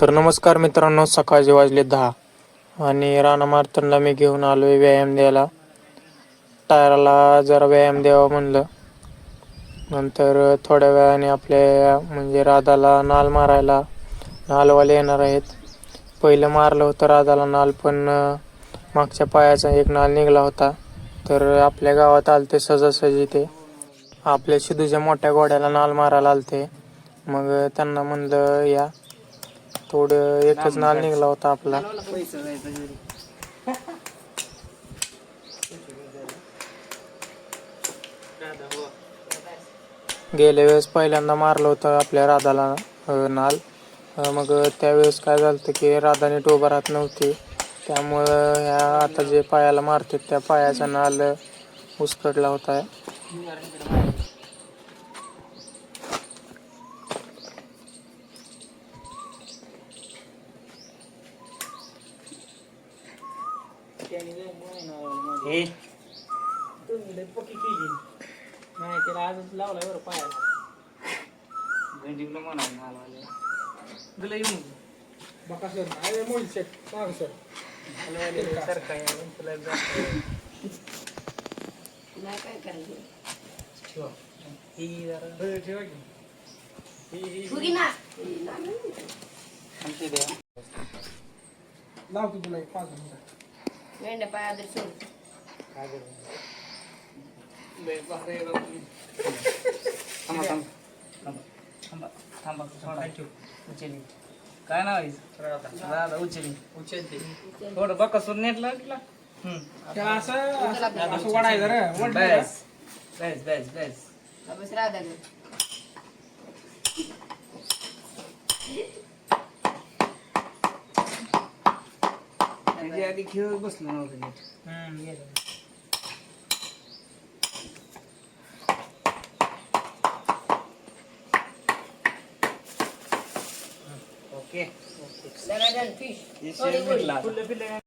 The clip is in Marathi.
तर नमस्कार मित्रांनो सकाळचे वाजले दहा. आणि राणा मार्तनला मी घेऊन आलो आहे व्यायाम द्यायला. टायराला जरा व्यायाम द्यावा म्हणलं. नंतर थोड्या वेळाने आपल्या म्हणजे राधाला नाल मारायला नालवाले येणार आहेत. पहिलं मारलं होतं राधाला नाल पण मागच्या पायाचा एक नाल निघाला होता. तर आपल्या गावात आलते सहजासहजी ते. आपल्या शिदूच्या मोठ्या घोड्याला नाल मारायला आलते. मग त्यांना म्हणलं या. थोडं एकच नाल निघाला होता आपला. गेल्या वेळेस पहिल्यांदा मारलं होतं आपल्या राधाला नाल. मग त्यावेळेस काय झालं की राधाने टोबरात नव्हती. त्यामुळं ह्या आता जे पायाला मारतात त्या पायाचा नाल उसकडला होता. हे. नाही त्याला आजच लावलाय बरं पायाला गंजिकलं म्हणा नालवाले तुला येऊन बका सर. अरे मोल सेट माग सर सर काय तुला नाही काय करायचं? ही जरा. ठेवा की. फुगी ना. आमच्या द्या. लाव की तुला एक पाच मिनिटं. मेंढ्या पाय आदर सोड काय थांबा थांबा थांबा थांबा थांबा उचली काय नाव आहे दादा उचली उचलते थोडं बकासूर नेट लागला असं असं वडायचं रे बस बस बस बस बस राधा त्याच्या आधी खेळ बसलो नव्हतं नीट. ओके फिश आता.